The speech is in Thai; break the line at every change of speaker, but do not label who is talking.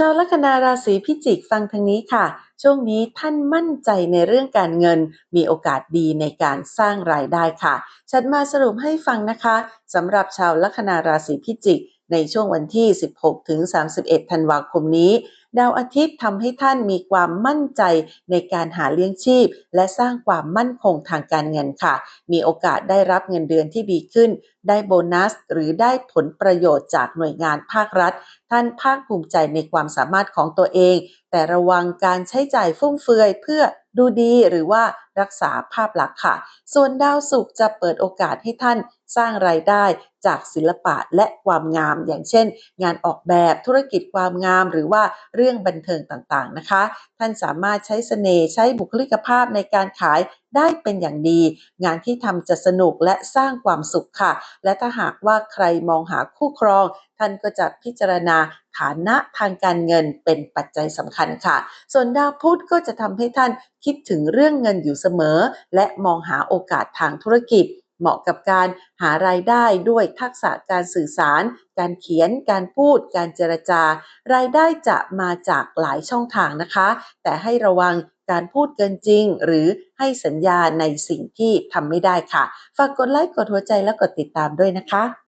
ชาวลัคนาราศีพิจิกฟังทางนี้ค่ะ ช่วงนี้ท่านมั่นใจในเรื่องการเงิน มีโอกาสดีในการสร้างรายได้ค่ะ ฉันมาสรุปให้ฟังนะคะสำหรับชาวลัคนาราศีพิจิก ในช่วงวันที่ 16 ถึง 31 ธันวาคมนี้ ดาวอาทิตย์ทำให้ท่านมีความมั่นใจในการหาเลี้ยงชีพ และสร้างความมั่นคงทางการเงินค่ะ มีโอกาสได้รับเงินเดือนที่ดีขึ้น ได้โบนัส หรือได้ผลประโยชน์จากหน่วยงานภาครัฐ ท่านภาคภูมิใจในความสามารถของตัวเอง แต่ระวังการใช้จ่ายฟุ่มเฟือยเพื่อดูดีหรือว่ารักษาภาพลักษณ์ค่ะ ส่วนดาวศุกร์จะเปิดโอกาสให้ท่านสร้างรายได้จากศิลปะและความงาม อย่างเช่น งานออกแบบธุรกิจความงาม หรือว่าเรื่องบันเทิงต่างๆนะคะ ท่านสามารถใช้เสน่ห์ใช้บุคลิกภาพในการขาย ได้เป็นอย่างดี งานที่ทำจะสนุกและสร้างความสุขค่ะ และถ้าหากว่าใครมองหาคู่ครอง ท่านก็จะพิจารณาฐานะทางการเงินเป็นปัจจัยสำคัญค่ะ ส่วนดาวพุธก็จะทำให้ท่านคิดถึงเรื่องเงินอยู่เสมอ และมองหาโอกาสทางธุรกิจเหมาะกับการหารายได้ด้วยทักษะการสื่อสาร การเขียน การพูด การเจรจา รายได้จะมาจากหลายช่องทางนะคะ แต่ให้ระวัง การพูดเกินจริง หรือให้สัญญาในสิ่งที่ทำไม่ได้ค่ะ ฝากกดไลค์กดหัวใจและกดติดตามด้วยนะคะ